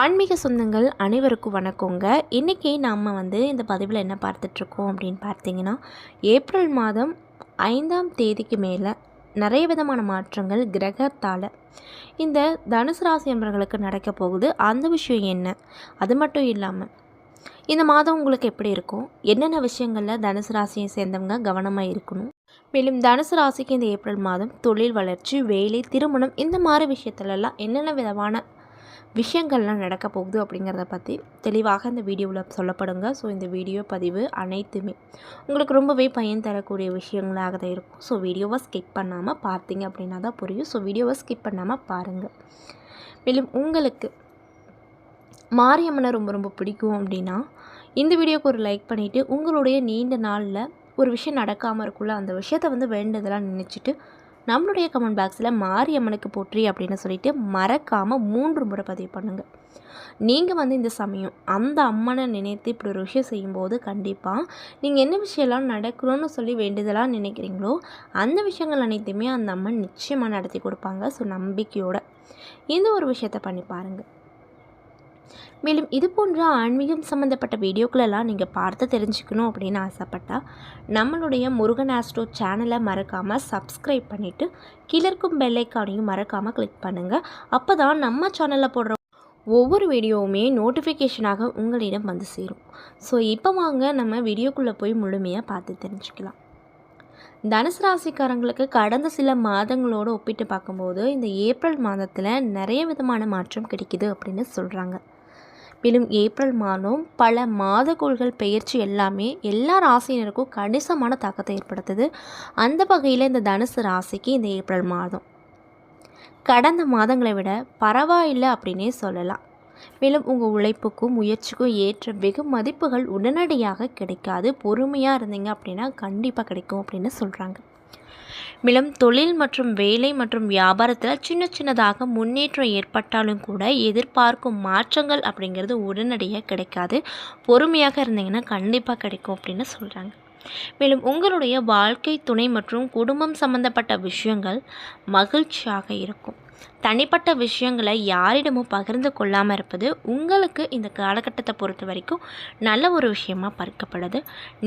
ஆன்மீக சொந்தங்கள் அனைவருக்கும் வணக்கங்க. இன்றைக்கி நாம் வந்து இந்த பதிவில் என்ன பார்த்துட்ருக்கோம் அப்படின்னு பார்த்தீங்கன்னா ஏப்ரல் மாதம் ஐந்தாம் தேதிக்கு மேலே நிறைய விதமான மாற்றங்கள் கிரகத்தால். இந்த தனுசு ராசி என்பவர்களுக்கு நடக்க போகுது. அந்த விஷயம் என்ன? அது மட்டும் இல்லாமல் இந்த மாதம் உங்களுக்கு எப்படி இருக்கும்? என்னென்ன விஷயங்களில் தனுசு ராசியை சேர்ந்தவங்க கவனமாக இருக்கணும்? மேலும் தனுசு ராசிக்கு இந்த ஏப்ரல் மாதம் தொழில் வளர்ச்சி வேலை திருமணம் இந்த மாதிரி விஷயத்துலலாம் என்னென்ன விதமான விஷயங்கள்லாம் நடக்க போகுது அப்படிங்கிறத பற்றி தெளிவாக இந்த வீடியோவில் சொல்லப்படுங்க. ஸோ இந்த வீடியோ பதிவு அனைத்துமே உங்களுக்கு ரொம்பவே பயன் தரக்கூடிய விஷயங்களாக தான் இருக்கும். ஸோ வீடியோவை ஸ்கிப் பண்ணாமல் பார்த்தீங்க அப்படின்னா தான் புரியும். ஸோ வீடியோவை ஸ்கிப் பண்ணாமல் பாருங்கள் மேலும் உங்களுக்கு மாரியம்மனை ரொம்ப ரொம்ப பிடிக்கும் அப்படின்னா இந்த வீடியோக்கு ஒரு லைக் பண்ணிவிட்டு உங்களுடைய நீண்ட நாளில் ஒரு விஷயம் நடக்காமல் இருக்குள்ள அந்த விஷயத்தை வந்து வேண்டதெல்லாம் நினச்சிட்டு நம்மளுடைய கமெண்ட் பாக்ஸில் மாரியம்மனுக்கு போற்றி அப்படின்னு சொல்லிட்டு மறக்காமல் மூன்று முறை பதிவு பண்ணுங்கள் நீங்கள் வந்து இந்த சமயம் அந்த அம்மனை நினைத்து இப்படி ஒரு விஷயம் செய்யும்போது கண்டிப்பாக நீங்கள் என்ன விஷயம்லாம் நடக்கணும்னு சொல்லி வேண்டுதலாக நினைக்கிறீங்களோ அந்த விஷயங்கள் அனைத்தையுமே அந்த அம்மன் நிச்சயமாக நடத்தி கொடுப்பாங்க. ஸோ நம்பிக்கையோடு இந்த ஒரு விஷயத்தை பண்ணி பாருங்கள் மேலும் இது போன்ற ஆன்மீகம் சம்மந்தப்பட்ட வீடியோக்களெல்லாம் நீங்கள் பார்த்து தெரிஞ்சுக்கணும் அப்படின்னு ஆசைப்பட்டால் நம்மளுடைய முருகன் ஆஸ்ட்ரோ சேனலை மறக்காமல் சப்ஸ்கிரைப் பண்ணிவிட்டு கீழே இருக்கும் பெல்லைக்கானையும் மறக்காமல் கிளிக் பண்ணுங்கள் அப்போ தான் நம்ம சேனலில் போடுற ஒவ்வொரு வீடியோவுமே நோட்டிஃபிகேஷனாக உங்களிடம் வந்து சேரும். ஸோ இப்போ வாங்க நம்ம வீடியோக்குள்ளே போய் முழுமையாக பார்த்து தெரிஞ்சுக்கலாம். தனுசு ராசிக்காரங்களுக்கு கடந்த சில மாதங்களோடு ஒப்பிட்டு பார்க்கும்போது இந்த ஏப்ரல் மாதத்தில் நிறைய விதமான மாற்றம் கிடைக்குது அப்படின்னு சொல்கிறாங்க மேலும் ஏப்ரல் மாதம் பல மாதக்கோள்கள் பெயர்ச்சி எல்லாமே எல்லா ராசியினருக்கும் கணிசமான தாக்கத்தை ஏற்படுத்துது. அந்த வகையில் இந்த தனுசு ராசிக்கு இந்த ஏப்ரல் மாதம். கடந்த மாதங்களை விட பரவாயில்லை அப்படின்னே சொல்லலாம். மேலும் உங்கள் உழைப்புக்கும் முயற்சிக்கும் ஏற்ற வெகு மதிப்புகள் உடனடியாக கிடைக்காது. பொறுமையாக இருந்தீங்க அப்படின்னா கண்டிப்பாக கிடைக்கும் அப்படின்னு சொல்கிறாங்க மேலும் தொழில் மற்றும் வேலை மற்றும் வியாபாரத்தில் சின்ன சின்னதாக முன்னேற்றம் ஏற்பட்டாலும் கூட எதிர்பார்க்கும் மாற்றங்கள் அப்படிங்கிறது உடனடியாக கிடைக்காது. பொறுமையாக இருந்தீங்கன்னா கண்டிப்பாக கிடைக்கும் அப்படின்னு சொல்கிறாங்க மேலும் உங்களுடைய வாழ்க்கை துணை மற்றும் குடும்பம் சம்பந்தப்பட்ட விஷயங்கள் மகிழ்ச்சியாக இருக்கும். தனிப்பட்ட விஷயங்களை யாரிடமும் பகிர்ந்து கொள்ளாமல் இருப்பது உங்களுக்கு இந்த காலகட்டத்தை பொறுத்த வரைக்கும் நல்ல ஒரு விஷயமாக பார்க்கப்படுது.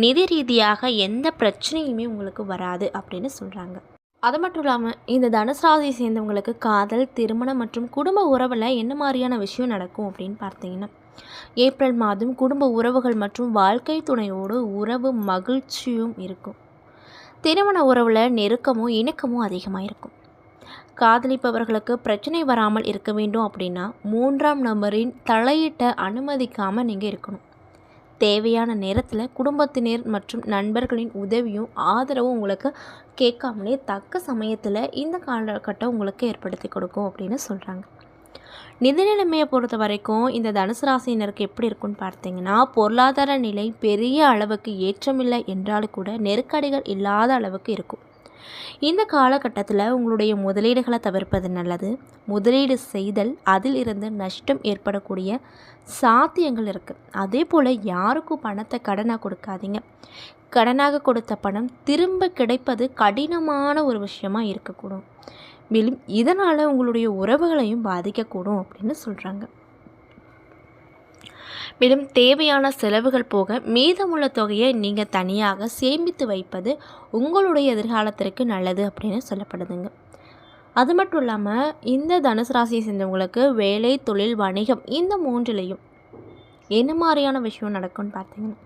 நிதி ரீதியாக எந்த பிரச்சனையுமே உங்களுக்கு வராது அப்படின்னு சொல்கிறாங்க அது மட்டும் இல்லாமல் இந்த தனுசு ராசியை சேர்ந்தவங்களுக்கு காதல் திருமணம் மற்றும் குடும்ப உறவில் என்ன மாதிரியான விஷயம் நடக்கும் அப்படின்னு பார்த்தீங்கன்னா ஏப்ரல் மாதம் குடும்ப உறவுகள் மற்றும் வாழ்க்கை துணையோடு உறவு மகிழ்ச்சியும் இருக்கும். திருமண உறவில் நெருக்கமும் இணக்கமும் அதிகமாக இருக்கும். காதலிப்பவர்களுக்கு பிரச்சனை வராமல் இருக்க வேண்டும் அப்படின்னா மூன்றாம் நபரின் தலையிட்ட அனுமதிக்காமல் நீங்கள் இருக்கணும். தேவையான நேரத்தில் குடும்பத்தினர் மற்றும் நண்பர்களின் உதவியும் ஆதரவும் உங்களுக்கு கேட்காமலே தக்க சமயத்தில் இந்த காலகட்டம் உங்களுக்கு ஏற்படுத்தி கொடுக்கும் அப்படின்னு சொல்கிறாங்க நிதி நிலைமையை பொறுத்த வரைக்கும் இந்த தனுசு ராசியினருக்கு எப்படி இருக்குன்னு பார்த்தீங்கன்னா பொருளாதார நிலை பெரிய அளவுக்கு ஏற்றமில்லை என்றாலும் கூட நெருக்கடிகள் இல்லாத அளவுக்கு இருக்கும். இந்த காலகட்டத்தில் உங்களுடைய முதலீடுகளை தவிர்ப்பது நல்லது. முதலீடு செய்தல் அதில் இருந்து நஷ்டம் ஏற்படக்கூடிய சாத்தியங்கள் இருக்குது அதே போல் யாருக்கும் பணத்தை கடனாக கொடுக்காதீங்க. கடனாக கொடுத்த பணம் திரும்ப கிடைப்பது கடினமான ஒரு விஷயமா இருக்கக்கூடும். மேலும் இதனால் உங்களுடைய உறவுகளையும் பாதிக்கக்கூடும் அப்படின்னு சொல்கிறாங்க மேலும் தேவையான செலவுகள் போக மீதமுள்ள தொகையை நீங்கள் தனியாக சேமித்து வைப்பது உங்களுடைய எதிர்காலத்திற்கு நல்லது அப்படின்னு சொல்லப்படுதுங்க. அது மட்டும் இல்லாமல் இந்த தனுசு ராசியை சேர்ந்தவங்களுக்கு வேலை தொழில் வணிகம் இந்த மூன்றிலையும் என்ன மாதிரியான விஷயம் நடக்கும்னு பார்த்தீங்கன்னா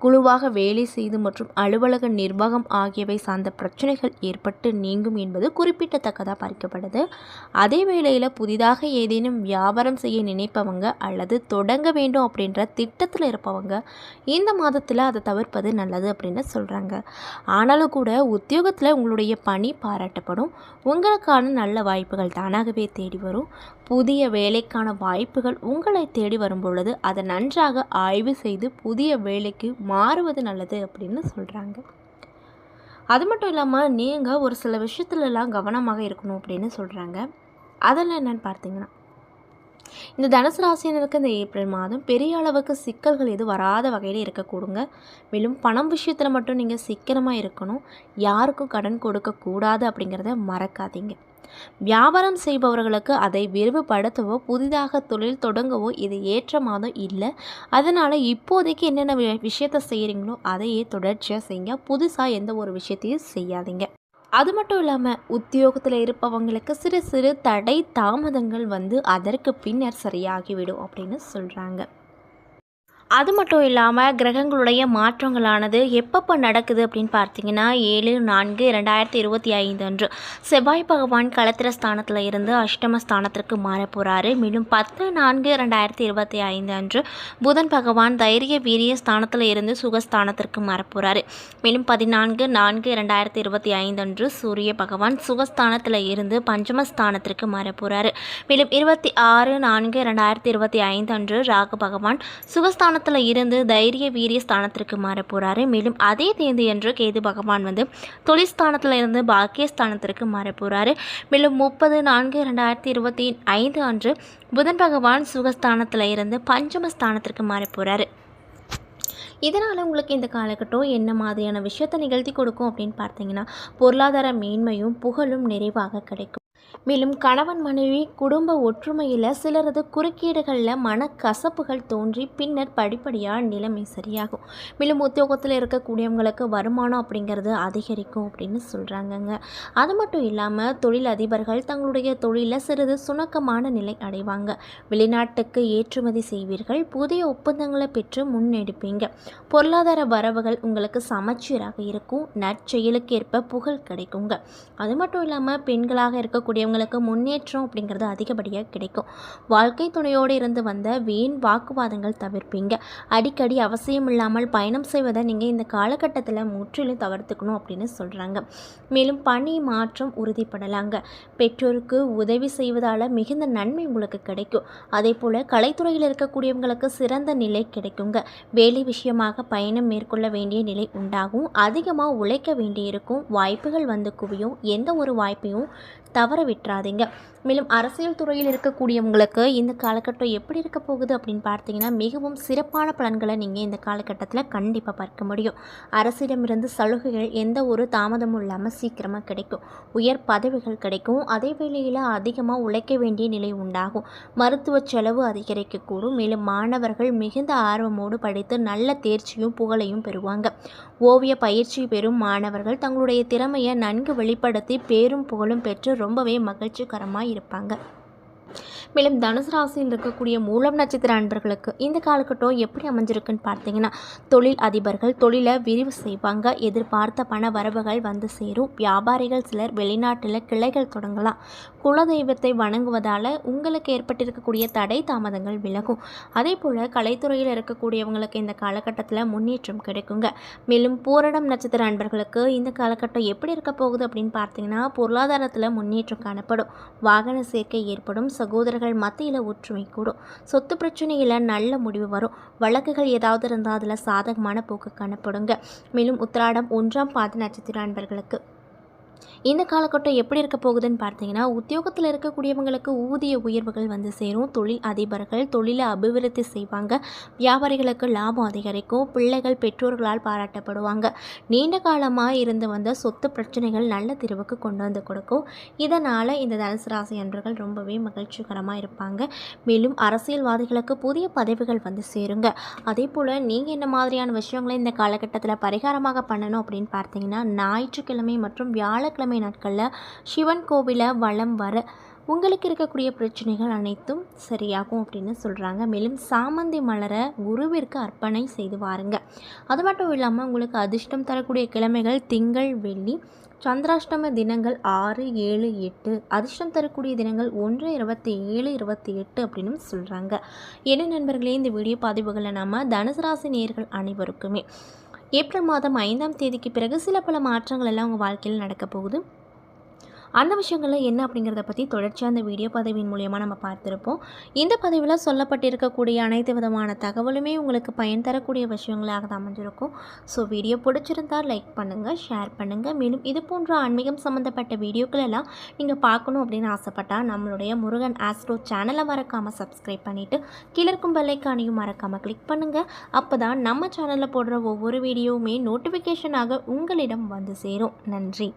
குழுவாக வேலை செய்து மற்றும் அலுவலக நிர்வாகம் ஆகியவை சார்ந்த பிரச்சனைகள் ஏற்பட்டு நீங்கும் என்பது குறிப்பிடத்தக்கதாக பார்க்கப்படுது. அதே வேளையில் புதிதாக ஏதேனும் வியாபாரம் செய்ய நினைப்பவங்க அல்லது தொடங்க வேண்டும் அப்படின்ற திட்டத்தில் இருப்பவங்க இந்த மாதத்தில் அதை தவிர்ப்பது நல்லது அப்படின்னு சொல்கிறாங்க ஆனாலும் கூட உத்தியோகத்தில் உங்களுடைய பணி பாராட்டப்படும். உங்களுக்கான நல்ல வாய்ப்புகள் தானாகவே தேடி வரும். புதிய வேலைக்கான வாய்ப்புகள் உங்களை தேடி வரும் பொழுது அதை நன்றாக ஆய்வு செய்து புதிய வேலைக்கு மாறுவது நல்லது அப்படின்னு சொல்கிறாங்க அது மட்டும் இல்லாமல் நீங்கள் ஒரு சில விஷயத்துலலாம் கவனமாக இருக்கணும் அப்படின்னு சொல்கிறாங்க அதெல்லாம் என்னென்னு பார்த்தீங்கன்னா இந்த தனுசு ராசினருக்கு இந்த ஏப்ரல் மாதம் பெரிய அளவுக்கு சிக்கல்கள் எதுவும் வராத வகையில் இருக்கக்கூடுங்க. மேலும் பணம் விஷயத்தில் மட்டும் நீங்கள் சிக்கனமாக இருக்கணும். யாருக்கும் கடன் கொடுக்கக்கூடாது அப்படிங்கிறத மறக்காதீங்க. வியாபாரம் செய்பவர்களுக்கு அதை விரிவுபடுத்தவோ புதிதாக தொழில் தொடங்கவோ இது ஏற்ற மாதம் இல்லை. அதனால் இப்போதைக்கு என்னென்ன வி- விஷயத்த செய்கிறீங்களோ அதையே தொடர்ச்சியாக செய்யுங்க புதுசாக எந்த ஒரு விஷயத்தையும் செய்யாதீங்க. அது மட்டும் இல்லாமல் உத்தியோகத்தில் இருப்பவங்களுக்கு சிறு சிறு தடை தாமதங்கள் வந்து அதற்கு பின்னர் சரியாகிவிடும் அப்படின்னு சொல்கிறாங்க அது மட்டும் இல்லாமல் கிரகங்களுடைய மாற்றங்களானது எப்பப்போ நடக்குது அப்படின்னு பார்த்தீங்கன்னா ஏழு நான்கு ரெண்டாயிரத்தி இருபத்தி ஐந்து அன்று. செவ்வாய் பகவான் களத்திர ஸ்தானத்தில் இருந்து அஷ்டம ஸ்தானத்திற்கு மாற போகிறாரு மேலும் பத்து நான்கு ரெண்டாயிரத்தி இருபத்தி ஐந்து அன்று புதன் பகவான் தைரிய வீரிய ஸ்தானத்தில் இருந்து சுகஸ்தானத்திற்கு மாற போகிறாரு மேலும் பதினான்கு நான்கு ரெண்டாயிரத்தி இருபத்தி ஐந்து அன்று சூரிய பகவான் சுகஸ்தானத்தில் இருந்து பஞ்சமஸ்தானத்திற்கு மாற போகிறாரு மேலும் இருபத்தி ஆறு நான்கு ரெண்டாயிரத்தி இருபத்தி ஐந்து அன்று ராகு பகவான் ஸ்தானத்தில் இருந்து தைரிய வீரிய ஸ்தானத்திற்கு மாற போகிறாரு மேலும் அதே தேதி என்று கேது பகவான் வந்து தொழில் ஸ்தானத்தில் இருந்து பாக்கியஸ்தானத்திற்கு மாற போகிறாரு மேலும் முப்பது நான்கு ரெண்டாயிரத்தி இருபத்தி ஐந்து அன்று புதன் பகவான் சுகஸ்தானத்தில் இருந்து பஞ்சமஸ்தானத்திற்கு மாற போகிறாரு இதனால் உங்களுக்கு இந்த காலகட்டம் என்ன மாதிரியான விஷயத்தை நிகழ்த்தி கொடுக்கும் அப்படின்னு பார்த்தீங்கன்னா பொருளாதார மேன்மையும் புகழும் நிறைவாக கிடைக்கும். மேலும் கணவன் மனைவி குடும்ப ஒற்றுமையில் சிலரது குறுக்கீடுகளில் மனக்கசப்புகள் தோன்றி பின்னர் படிப்படியாக நிலைமை சரியாகும். மேலும் உத்தியோகத்தில் இருக்கக்கூடியவங்களுக்கு வருமானம் அப்படிங்கிறது அதிகரிக்கும் அப்படின்னு சொல்கிறாங்கங்க அது மட்டும் இல்லாமல் தொழில் அதிபர்கள் தங்களுடைய தொழிலில் சிறிது சுணக்கமான நிலை அடைவாங்க. வெளிநாட்டுக்கு ஏற்றுமதி செய்வீர்கள் புதிய ஒப்பந்தங்களை பெற்று முன்னெடுப்பீங்க. பொருளாதார வரவுகள் உங்களுக்கு சமச்சீராக இருக்கும் நற்செயலுக்கேற்ப புகழ் கிடைக்குங்க. அது மட்டும் இல்லாமல் பெண்களாக இருக்கக்கூடிய இவங்களுக்கு முன்னேற்றம் அப்படிங்கிறது அதிகப்படியாக கிடைக்கும். வாழ்க்கை துணையோடு இருந்து வந்த வீண் வாக்குவாதங்கள் தவிர்ப்பீங்க. அடிக்கடி அவசியம் இல்லாமல் பயணம் செய்வதை நீங்கள் இந்த காலகட்டத்தில் முற்றிலும் தவிர்த்துக்கணும் அப்படின்னு சொல்கிறாங்க மேலும் பணி மாற்றம் உறுதிப்படலாங்க. பெற்றோருக்கு உதவி செய்வதால் மிகுந்த நன்மை உங்களுக்கு கிடைக்கும். அதே போல் கலைத்துறையில் இருக்கக்கூடியவங்களுக்கு சிறந்த நிலை கிடைக்குங்க. வேலை விஷயமாக பயணம் மேற்கொள்ள வேண்டிய நிலை உண்டாகும். அதிகமாக உழைக்க வேண்டியிருக்கும். வாய்ப்புகள் வந்து குவியும். எந்த ஒரு வாய்ப்பையும் தவற விட்டுறாதீங்க. மேலும் அரசியல் துறையில் இருக்கக்கூடியவங்களுக்கு இந்த காலகட்டம் எப்படி இருக்க போகுது அப்படின்னு பார்த்தீங்கன்னா மிகவும் சிறப்பான பலன்களை நீங்கள் இந்த காலகட்டத்தில் கண்டிப்பாக பார்க்க முடியும். அரசிடமிருந்து சலுகைகள் எந்த ஒரு தாமதமும் இல்லாமல் சீக்கிரமாக கிடைக்கும். உயர் பதவிகள் கிடைக்கும். அதே வேளையில் அதிகமாக உழைக்க வேண்டிய நிலை உண்டாகும். மருத்துவ செலவு அதிகரிக்கக்கூடும். மேலும் மாணவர்கள் மிகுந்த ஆர்வமோடு படித்து நல்ல தேர்ச்சியும் புகழையும் பெறுவாங்க. ஓவிய பயிற்சி பெறும் மாணவர்கள் தங்களுடைய திறமையை நன்கு வெளிப்படுத்தி பேரும் புகழும் பெற்று ரொம்பவே மகிழ்ச்சிகரமாக இருப்பாங்க. மேலும் தனுசு ராசியில் இருக்கக்கூடிய மூலம் நட்சத்திர அன்பர்களுக்கு இந்த காலகட்டம் எப்படி அமைஞ்சிருக்குன்னு பார்த்தீங்கன்னா தொழில் அதிபர்கள் தொழிலை விரிவு செய்வாங்க. எதிர்பார்த்த பண வரவுகள் வந்து சேரும். வியாபாரிகள் சிலர் வெளிநாட்டில் கிளைகள் தொடங்கலாம். குலதெய்வத்தை வணங்குவதால் உங்களுக்கு ஏற்பட்டிருக்கக்கூடிய தடை தாமதங்கள் விலகும். அதே போல் கலைத்துறையில் இருக்கக்கூடியவங்களுக்கு இந்த காலகட்டத்தில் முன்னேற்றம் கிடைக்குங்க. மேலும் பூரடம் நட்சத்திர அன்பர்களுக்கு இந்த காலகட்டம் எப்படி இருக்க போகுது அப்படின்னு பார்த்தீங்கன்னா பொருளாதாரத்தில் முன்னேற்றம் காணப்படும். வாகன சேர்க்கை ஏற்படும். சகோதரர்கள் மத்தியில் ஒற்றுமை கூடும். சொத்து பிரச்சனையில் நல்ல முடிவு வரும். வழக்குகள் ஏதாவது இருந்தால் அதில் சாதகமான போக்கு காணப்படுங்க. மேலும் உத்திராடம் ஒன்றாம் பாத நட்சத்திர அன்பர்களுக்கு. இந்த காலகட்டம் எப்படி இருக்க போகுதுன்னு பார்த்தீங்கன்னா உத்தியோகத்தில் இருக்கக்கூடியவங்களுக்கு ஊதிய உயர்வுகள் வந்து சேரும். தொழில் அதிபர்கள் தொழிலை அபிவிருத்தி செய்வாங்க. வியாபாரிகளுக்கு லாபம் அதிகரிக்கும். பிள்ளைகள் பெற்றோர்களால் பாராட்டப்படுவாங்க. நீண்ட காலமாக இருந்து வந்த சொத்து பிரச்சனைகள் நல்ல தீர்வுக்கு கொண்டு வந்து கொடுக்கும். இதனால் இந்த தனுசு ராசி அன்பர்கள் ரொம்பவே மகிழ்ச்சிகரமாக இருப்பாங்க. மேலும் அரசியல்வாதிகளுக்கு புதிய பதவிகள் வந்து சேருங்க. அதே போல் நீங்கள் என்ன மாதிரியான விஷயங்களை இந்த காலகட்டத்தில் பரிகாரமாக பண்ணணும் அப்படின்னு பார்த்தீங்கன்னா ஞாயிற்றுக்கிழமை மற்றும் வியாழக்கிழமை நாட்களில் சிவன் கோவிலை வளம் வர உங்களுக்கு இருக்கக்கூடிய பிரச்சனைகள் அனைத்தும் சரியாகும் அப்படின்னு சொல்கிறாங்க மேலும் சாமந்தி மலரை குருவிற்கு அர்ப்பணை செய்து வாருங்க. அது மட்டும் இல்லாமல் உங்களுக்கு அதிர்ஷ்டம் தரக்கூடிய கிழமைகள் திங்கள் வெள்ளி சந்திராஷ்டம தினங்கள் ஆறு ஏழு எட்டு அதிர்ஷ்டம் தரக்கூடிய தினங்கள் ஒன்று இருபத்தி ஏழு இருபத்தி எட்டு அப்படின்னு சொல்கிறாங்க என்ன நண்பர்களே இந்த வீடியோ பதிவுகளை நாம் தனுசு ராசி நேர்கள் அனைவருக்குமே ஏப்ரல் மாதம் ஐந்தாம் தேதிக்கு பிறகு சில பல மாற்றங்கள் எல்லாம் உங்கள் வாழ்க்கையில் நடக்க போகுது. அந்த விஷயங்கள்லாம் என்ன அப்படிங்கிறத பற்றி தொடர்ச்சியாக அந்த வீடியோ பதவியின் மூலியமாக நம்ம பார்த்துருப்போம். இந்த பதவியில் சொல்லப்பட்டிருக்கக்கூடிய அனைத்து விதமான தகவலுமே உங்களுக்கு பயன் தரக்கூடிய விஷயங்களாக தான் அமைஞ்சிருக்கும். ஸோ வீடியோ பிடிச்சிருந்தால் லைக் பண்ணுங்கள் ஷேர் பண்ணுங்கள் மேலும் இது போன்ற ஆன்மீகம் சம்மந்தப்பட்ட வீடியோக்கள் எல்லாம் நீங்கள் பார்க்கணும் அப்படின்னு ஆசைப்பட்டால் நம்மளுடைய முருகன் ஆஸ்ட்ரோ சேனலை மறக்காமல் சப்ஸ்கிரைப் பண்ணிவிட்டு கீழே இருக்கும் பெல்லைக்கானையும் மறக்காமல் கிளிக் பண்ணுங்கள் அப்போ தான் நம்ம சேனலில் போடுற ஒவ்வொரு வீடியோவுமே நோட்டிஃபிகேஷனாக உங்களிடம் வந்து சேரும். நன்றி.